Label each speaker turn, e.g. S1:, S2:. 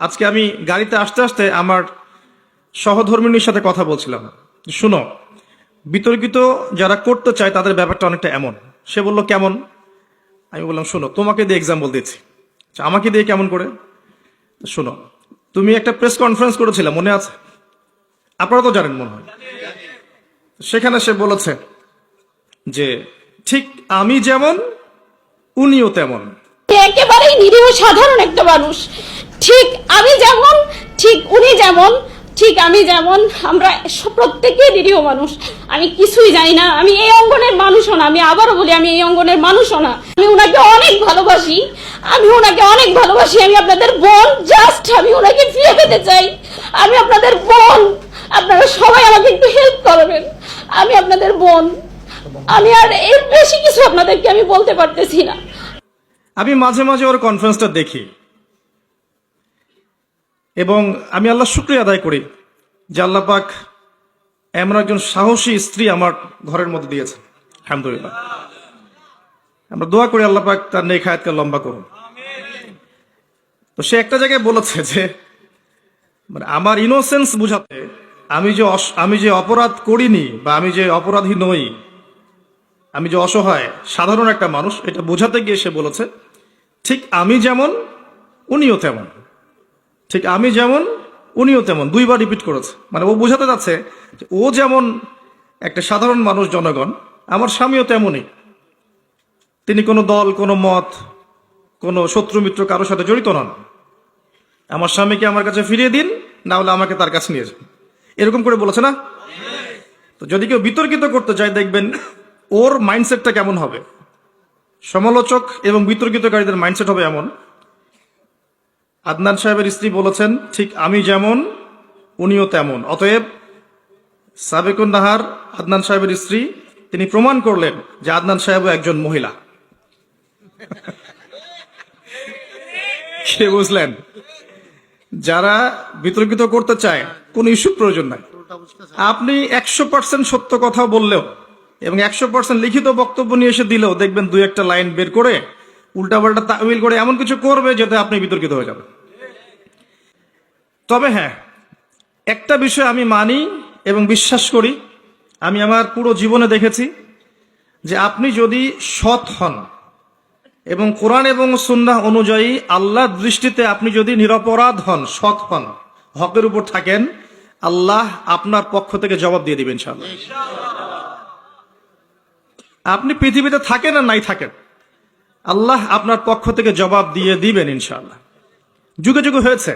S1: আজকে আমি গাড়িতে আসতে আসতে আমার সহধর্মিনীর সাথে কথা বলছিলাম। শুনো বিতর্কিত যারা করতে চায় তাদের ব্যাপারটা অনেকটা এমন। সে বলল কেমন? আমি বললাম শোনো তোমাকে দিয়ে এক্সাম্পল দিচ্ছি। আচ্ছা, আমাকে দিয়ে কেমন করে? শোনো তুমি একটা প্রেস কনফারেন্স করেছিলে মনে আছে? আপনারা তো জানেন মনে হয়। সেখানে সে বলেছে যে ঠিক আমি যেমন উনিও তেমন।
S2: একেবারেই নিরীহ সাধারণ একটা মানুষ। ঠিক আমি যেমন, ঠিক উনি যেমন, ঠিক আমি যেমন, আমরা প্রত্যেকেই নিরীহ মানুষ। আমি কিছুই জানি না, আমি এই অঙ্গনের মানুষও না, আমি আবারও বলি, আমি এই অঙ্গনের মানুষও না। আমি ওনাকে অনেক ভালোবাসি, আমি ওনাকে অনেক ভালোবাসি, আমি আপনাদের বোন জাস্ট আমি ওনাকে ফিরে পেতে চাই। আমি আপনাদের বোন, আপনারা সবাই আমাকে একটু হেল্প করবেন। আমি আপনাদের বোন। আমি আর এর বেশি কিছু আপনাদেরকে আমি বলতে পারতেছি না।
S1: আমি মাঝে মাঝে ওর কনফারেন্সটা দেখি। এবং আমি আল্লাহ শুক্রিয়া আদায় করি যে আল্লাহ পাক এমন একজন সাহসী স্ত্রী আমার ঘরের মধ্যে দিয়েছে আলহামদুলিল্লাহ। আমরা দোয়া করি আল্লাহ পাক তার নেই খায়াতকে লম্বা করুন। তো সে একটা জায়গায় বলেছে যে মানে আমার ইনোসেন্স বুঝাতে আমি যে আমি যে অপরাধ করিনি বা আমি যে অপরাধী নই, আমি যে অসহায়, সাধারণ একটা মানুষ, এটা বোঝাতে গিয়ে সে বলেছে, ঠিক আমি যেমন, উনিও তেমন। ঠিক আমি যেমন, উনিও তেমন, দুইবার রিপিট করেছে। মানে ও বোঝাতে যাচ্ছে যে ও যেমন একটা সাধারণ মানুষ, জনগণ, আমার স্বামীও তেমনই। তিনি কোনো দল, কোনো মত, কোনো শত্রু, মিত্র কারোর সাথে জড়িত নন। আমার স্বামীকে আমার কাছে ফিরিয়ে দিন, না হলে আমাকে তার কাছে নিয়ে যান। এরকম করে বলেছে না? তো যদি কেউ বিতর্কিত করতে চায়, দেখবেন ওর মাইন্ডসেটটা কেমন হবে? সমালোচক এবং বিতর্কিতকারীদের মাইন্ডসেট হবে এমন আদনান সাহেবের স্ত্রী বলেছেন, ঠিক আমি যেমন, উনিও তেমন। অতএব, সাবেকুন নাহার আদনান সাহেবের স্ত্রী, তিনি প্রমাণ করলেন যে আদনান সাহেবও একজন মহিলা। কে বুঝলেন? যারা বিতর্কিত করতে চায়, কোন ইস্যু প্রয়োজন নাই। আপনি একশো পার্সেন্ট সত্য কথা বললেও এবং একশো পার্সেন্ট লিখিত বক্তব্য নিয়ে এসে দিলেও দেখবেন দুই একটা লাইন বের করে উল্টাপাল্টা তামিল করে এমন কিছু করবে যাতে আপনি বিতর্কিত হয়ে যাবেন। তবে হ্যাঁ একটা বিষয় আমি মানি এবং বিশ্বাস করি, আমি আমার পুরো জীবনে দেখেছি যে আপনি যদি সৎ হন এবং কোরআন এবং সুন্নাহ অনুযায়ী আল্লাহর দৃষ্টিতে আপনি যদি নিরপরাধ হন, সৎ হন, হকের উপর থাকেন, আল্লাহ আপনার পক্ষ থেকে জবাব দিয়ে দিবেন আপনি পৃথিবীতে থাকেন আর নাই থাকেন, আল্লাহ আপনার পক্ষ থেকে জবাব দিয়ে দিবেন ইনশাআল্লাহ। যুগে যুগে হয়েছে